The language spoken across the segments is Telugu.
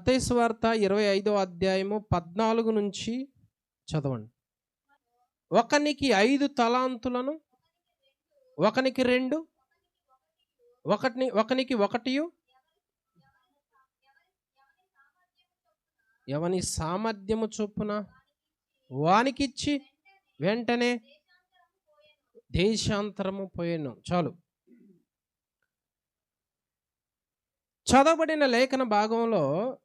మత్తైసు వార్త ఇరవై ఐదో అధ్యాయము పద్నాలుగు నుంచి చదవండి. ఒకనికి ఐదు తలాంతులను ఒకనికి రెండు ఒకటిని ఒకనికి ఒకటియు? ఎవని సామర్థ్యము చొప్పున వానికిచ్చి వెంటనే దేశాంతరము పోయాను. చాలు. చదవబడిన లేఖన భాగంలో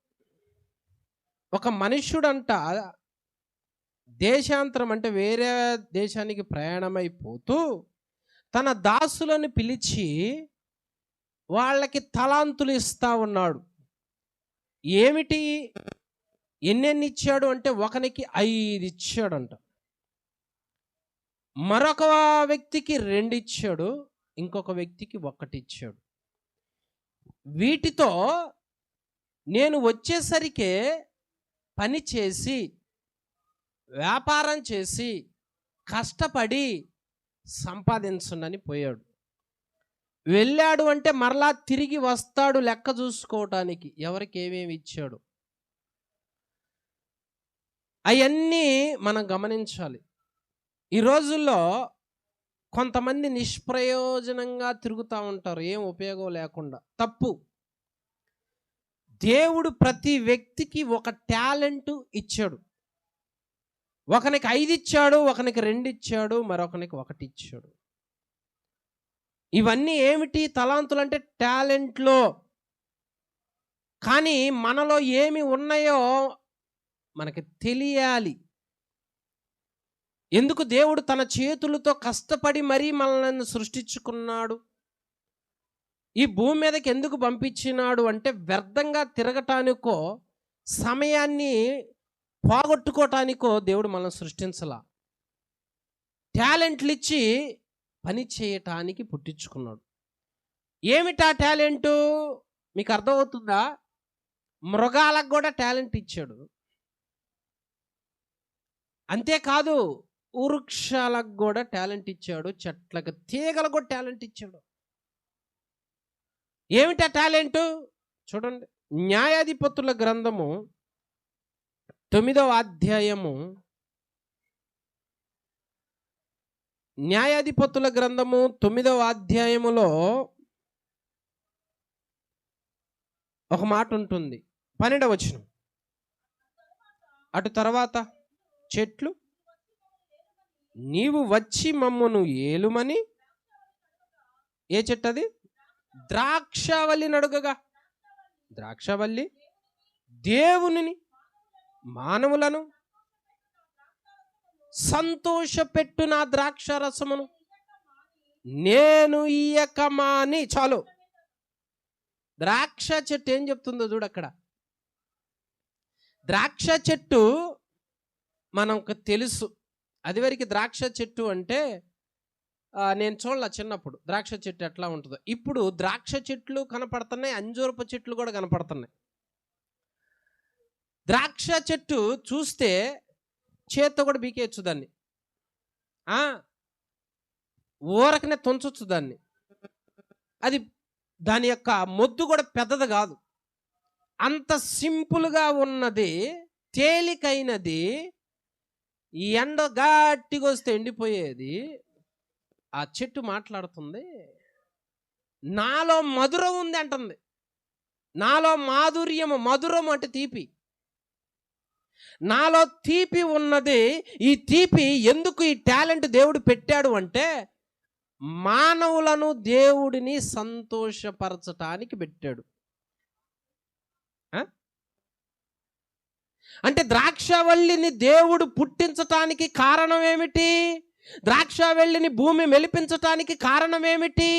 ఒక మనుష్యుడంట. దేశాంతరం అంటే వేరే దేశానికి ప్రయాణమైపోతూ తన దాసులను పిలిచి వాళ్ళకి తలాంతులు ఇస్తా ఉన్నాడు. ఏమిటి? ఎన్నెన్ని ఇచ్చాడు అంటే ఒకనికి ఐదు ఇచ్చాడంట. మరొక వ్యక్తికి రెండు ఇచ్చాడు ఇంకొక వ్యక్తికి ఒకటి ఇచ్చాడు. వీటితో నేను వచ్చేసరికే పని చేసి వ్యాపారం చేసి కష్టపడి సంపాదించండి పోయాడు. వెళ్ళాడు అంటే మరలా తిరిగి వస్తాడు లెక్క చూసుకోవటానికి. ఎవరికి ఏమేమి ఇచ్చాడు? అవన్నీ మనం గమనించాలి. ఈ రోజుల్లో కొంతమంది నిష్ప్రయోజనంగా తిరుగుతూ ఉంటారు. ఏం ఉపయోగం లేకుండా. తప్పు. దేవుడు ప్రతి వ్యక్తికి ఒక టాలెంట్ ఇచ్చాడు. ఒకనికి ఐదు ఇచ్చాడు ఒకనికి రెండు ఇచ్చాడు మరొకనికి ఒకటి ఇచ్చాడు. ఇవన్నీ ఏమిటి? తలాంతులు అంటే టాలెంట్లో. కానీ మనలో ఏమి ఉన్నాయో మనకి తెలియాలి. ఎందుకు? దేవుడు తన చేతులతో కష్టపడి మరీ మనల్ని సృష్టించుకున్నాడు. ఈ భూమి మీదకి ఎందుకు పంపించినాడు అంటే వ్యర్థంగా తిరగటానికో సమయాన్ని పోగొట్టుకోవటానికో దేవుడు మనం సృష్టించలా. టాలెంట్లు ఇచ్చి పని చేయటానికి పుట్టించుకున్నాడు. ఏమిటా టాలెంటు? మీకు అర్థమవుతుందా? మృగాలకు కూడా టాలెంట్ ఇచ్చాడు. అంతేకాదు వృక్షాలకు కూడా టాలెంట్ ఇచ్చాడు. చెట్లకు తీగలకు కూడా టాలెంట్ ఇచ్చాడు. ఏమిటా టాలెంటు? చూడండి. న్యాయాధిపతుల గ్రంథము తొమ్మిదవ అధ్యాయము న్యాయాధిపతుల గ్రంథము తొమ్మిదవ అధ్యాయములో ఒక మాట ఉంటుంది. పన్నెండవ వచనం. అటు తర్వాత చెట్లు నీవు వచ్చి మమ్మను ఏలుమని? ఏ చెట్టు అది ద్రాక్షవల్లి నడుగగా. ద్రాక్షవల్లి దేవునిని మానవులను సంతోషపెట్టు నా ద్రాక్ష రసమును నేను ఇయ్యకమాని. చాలు. ద్రాక్ష చెట్టు ఏం చెప్తుందో చూడు అక్కడ. ద్రాక్ష చెట్టు మనకు తెలుసు. అది వరకు ద్రాక్ష చెట్టు అంటే నేను చూడాల చిన్నప్పుడు. ద్రాక్ష చెట్టు ఎట్లా ఉంటుందో. ఇప్పుడు ద్రాక్ష చెట్లు కనపడుతున్నాయి అంజూరపు చెట్లు కూడా కనపడుతున్నాయి. ద్రాక్ష చెట్టు చూస్తే చేత్తో కూడా బీకేయచ్చు దాన్ని. ఊరకనే తుంచొచ్చు దాన్ని. అది దాని యొక్క మొద్దు కూడా పెద్దది కాదు. అంత సింపుల్గా ఉన్నది తేలికైనది ఈ ఎండ గట్టిగా వస్తే ఎండిపోయేది ఆ చెట్టు మాట్లాడుతుంది నాలో మధురం ఉంది అంటుంది. నాలో మాధుర్యము మధురం అంటే తీపి. నాలో తీపి ఉన్నది ఈ తీపి ఎందుకు ఈ టాలెంట్ దేవుడు పెట్టాడు అంటే మానవులను దేవుడిని సంతోషపరచటానికి పెట్టాడు. అంటే ద్రాక్షవల్లిని దేవుడు పుట్టించటానికి కారణం ఏమిటి? ద్రాక్ష వెళ్ళిని భూమి మెలిపించటానికి కారణం ఏమిటి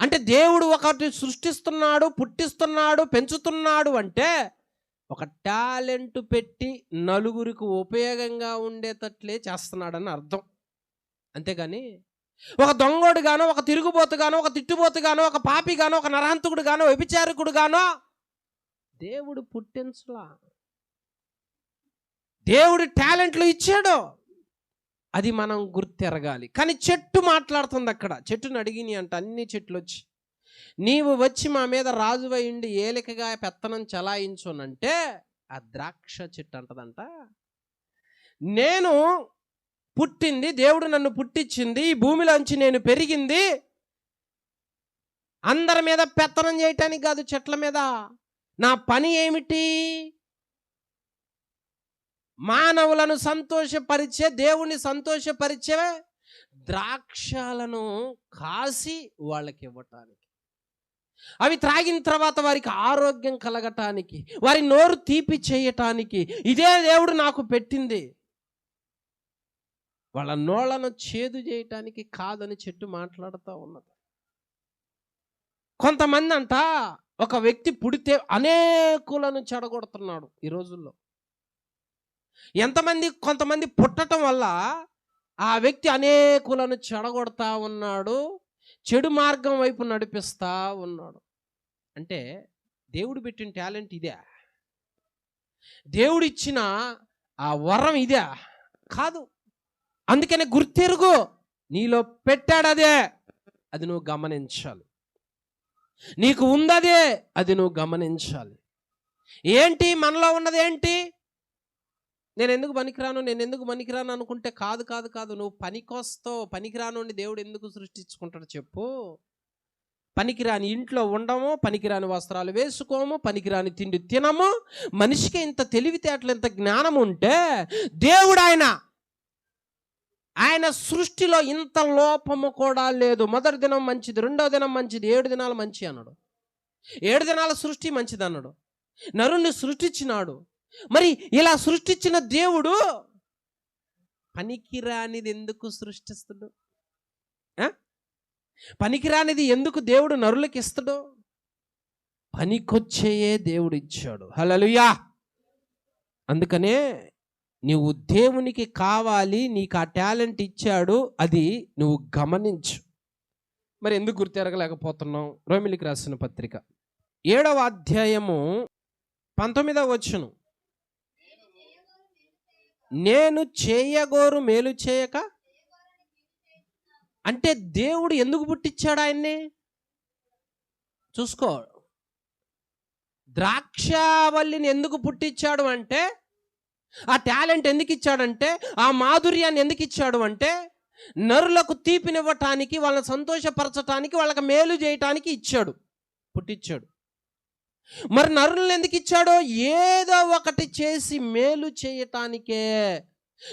అంటే దేవుడు ఒకటి సృష్టిస్తున్నాడు పుట్టిస్తున్నాడు పెంచుతున్నాడు అంటే ఒక టాలెంట్ పెట్టి నలుగురికి ఉపయోగంగా ఉండేటట్లే చేస్తున్నాడని అర్థం. అంతేగాని ఒక దొంగోడు గానో ఒక తిరుగుబోతు గానో ఒక తిట్టుబోతు గానో ఒక పాపి గానో ఒక నరహంతకుడు గానో వ్యభిచారకుడు గానో దేవుడు పుట్టించలా. దేవుడు టాలెంట్లు ఇచ్చాడు. అది మనం గుర్తెరగాలి. కానీ చెట్టు మాట్లాడుతుంది అక్కడ. చెట్టుని అడిగిని అంట అన్ని చెట్లు వచ్చి నీవు వచ్చి మా మీద రాజువయ్యండి ఏలికగా పెత్తనం చలాయించునంటే ఆ ద్రాక్ష చెట్టు అంటదంట. నేను పుట్టింది దేవుడు నన్ను పుట్టించింది ఈ భూమిలోంచి నేను పెరిగింది అందరి మీద పెత్తనం చేయటానికి కాదు చెట్ల మీద. నా పని ఏమిటి? మానవులను సంతోషపరిచే దేవుణ్ణి సంతోషపరిచే ద్రాక్షలను కాసి వాళ్ళకి ఇవ్వటానికి అవి త్రాగిన తర్వాత వారికి ఆరోగ్యం కలగటానికి వారి నోరు తీపి చేయటానికి ఇదే దేవుడు నాకు పెట్టింది. వాళ్ళ నోళ్ళను చేదు చేయటానికి కాదని చెట్టు మాట్లాడుతూ ఉన్నది. కొంతమంది అంట ఒక వ్యక్తి పుడితే అనేకులను చెడగొడుతున్నాడు ఈ రోజుల్లో. ఎంతమంది కొంతమంది పుట్టటం వల్ల ఆ వ్యక్తి అనేకులను చెడగొడతా ఉన్నాడు చెడు మార్గం వైపు నడిపిస్తా ఉన్నాడు. అంటే దేవుడు పెట్టిన టాలెంట్ ఇదే. దేవుడు ఇచ్చిన ఆ వరం ఇదే. కాదు. అందుకనే గుర్తెరుగు. నీలో పెట్టాడు అదే. అది నువ్వు గమనించాలి. నీకు ఉందదే. అది నువ్వు గమనించాలి. ఏంటి? మనలో ఉన్నది ఏంటి? నేను ఎందుకు పనికిరాను? నేను ఎందుకు పనికిరాను అనుకుంటే కాదు కాదు కాదు. నువ్వు పనికొస్తావు పనికిరాను దేవుడు ఎందుకు సృష్టించుకుంటాడు చెప్పు. పనికిరాని ఇంట్లో ఉండము పనికిరాని వస్త్రాలు వేసుకోము పనికిరాని తిండి తినము మనిషికి ఇంత తెలివితేటలు ఇంత జ్ఞానం ఉంటే దేవుడు ఆయన ఆయన సృష్టిలో ఇంత లోపము కూడా లేదు. మొదటి దినం మంచిది రెండో దినం మంచిది ఏడు దినాలు మంచి అన్నాడు. ఏడు దినాల సృష్టి మంచిది అన్నాడు నరుణ్ణి సృష్టించినాడు. మరి ఇలా సృష్టించిన దేవుడు పనికిరానిది ఎందుకు సృష్టిస్తుడు పనికిరానిది ఎందుకు దేవుడు నరులకు ఇస్తాడు పనికొచ్చేయే దేవుడు ఇచ్చాడు హలలుయా అందుకనే నువ్వు దేవునికి కావాలి నీకు ఆ టాలెంట్ ఇచ్చాడు అది నువ్వు గమనించు. మరి ఎందుకు గుర్తెరగలేకపోతున్నావు? రోమిలికి రాసిన పత్రిక. ఏడవ అధ్యాయము పంతొమ్మిదవ వచ్చును నేను చేయగోరు మేలు చేయక? అంటే దేవుడు ఎందుకు పుట్టించాడు ఆయన్ని? చూసుకో. ద్రాక్షావల్లిని ఎందుకు పుట్టించాడు అంటే ఆ టాలెంట్ ఎందుకు ఇచ్చాడంటే ఆ మాధుర్యాన్ని ఎందుకు ఇచ్చాడు అంటే నరులకు తీపినివ్వటానికి వాళ్ళని సంతోషపరచటానికి వాళ్ళకి మేలు చేయటానికి ఇచ్చాడు. పుట్టించాడు. మరి నరులను ఎందుకు ఇచ్చాడో? ఏదో ఒకటి చేసి మేలు చేయటానికే.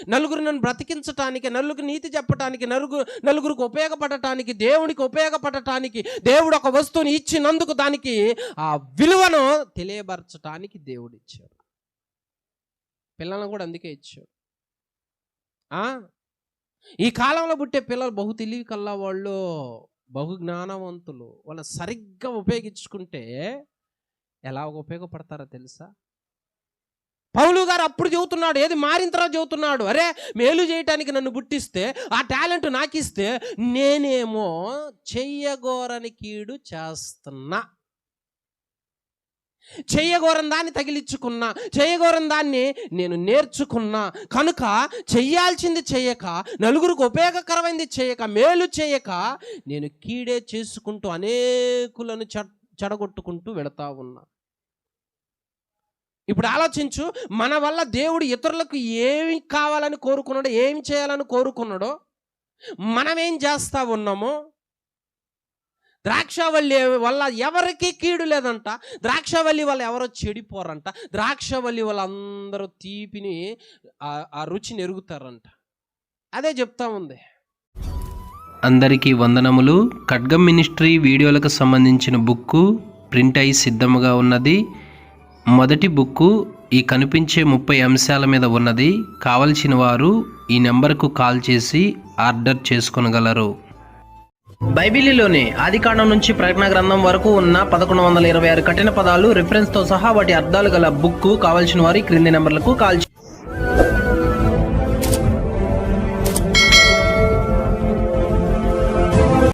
నలుగురు నన్ను బ్రతికించటానికి నలుగురు నీతి చెప్పటానికి నలుగురు నలుగురికి ఉపయోగపడటానికి దేవునికి ఉపయోగపడటానికి దేవుడు ఒక వస్తువుని ఇచ్చినందుకు దానికి ఆ విలువను తెలియపరచటానికి దేవుడు ఇచ్చాడు. పిల్లలను కూడా అందుకే ఇచ్చాడు. ఆ? ఈ కాలంలో పుట్టే పిల్లలు బహు తెలివి కల్లా వాళ్ళు బహు జ్ఞానవంతులు. వాళ్ళని సరిగ్గా ఉపయోగించుకుంటే ఎలా ఉపయోగపడతారో తెలుసా? పౌలు గారు అప్పుడు చెబుతున్నాడు ఏది మారిన తర్వాత చెబుతున్నాడు అరే మేలు చేయటానికి నన్ను పుట్టిస్తే ఆ టాలెంట్ నాకు ఇస్తే నేనేమో చెయ్యగోరని కీడు చేస్తున్నా. చెయ్యగోరం దాన్ని తగిలించుకున్నా చెయ్యగోరం దాన్ని నేను నేర్చుకున్నా. కనుక చెయ్యాల్సింది చేయక నలుగురికి ఉపయోగకరమైంది చేయక మేలు చేయక నేను కీడే చేసుకుంటూ అనేకులను చెడగొట్టుకుంటూ వెళతా ఉన్నా. ఇప్పుడు ఆలోచించు మన వల్ల దేవుడు ఇతరులకు ఏమి కావాలని కోరుకున్నాడో ఏమి చేయాలని కోరుకున్నాడో మనమేం చేస్తా ఉన్నామో ద్రాక్షవల్లి వల్ల ఎవరికి కీడు లేదంట ద్రాక్షవల్లి వల్ల ఎవరో చెడిపోరంట ద్రాక్షవల్లి వల్ల అందరూ తీపిని ఆ- ఆ రుచిని ఎరుగుతారంట. అదే చెప్తా ఉంది. అందరికీ వందనములు. ఖడ్గం మినిస్ట్రీ వీడియోలకు సంబంధించిన బుక్కు ప్రింట్ అయి సిద్ధముగా ఉన్నది. మొదటి బుక్కు ఈ కనిపించే ముప్పై అంశాల మీద ఉన్నది. కావలసిన వారు ఈ నెంబర్కు కాల్ చేసి ఆర్డర్ చేసుకొనగలరు. బైబిలీలోని ఆదికాండం నుంచి ప్రకటన గ్రంథం వరకు ఉన్న పదకొండు వందల ఇరవై ఆరు కఠిన పదాలు రిఫరెన్స్తో సహా వాటి అర్థాలు గల బుక్కు కావలసిన వారి క్రింది నెంబర్లకు కాల్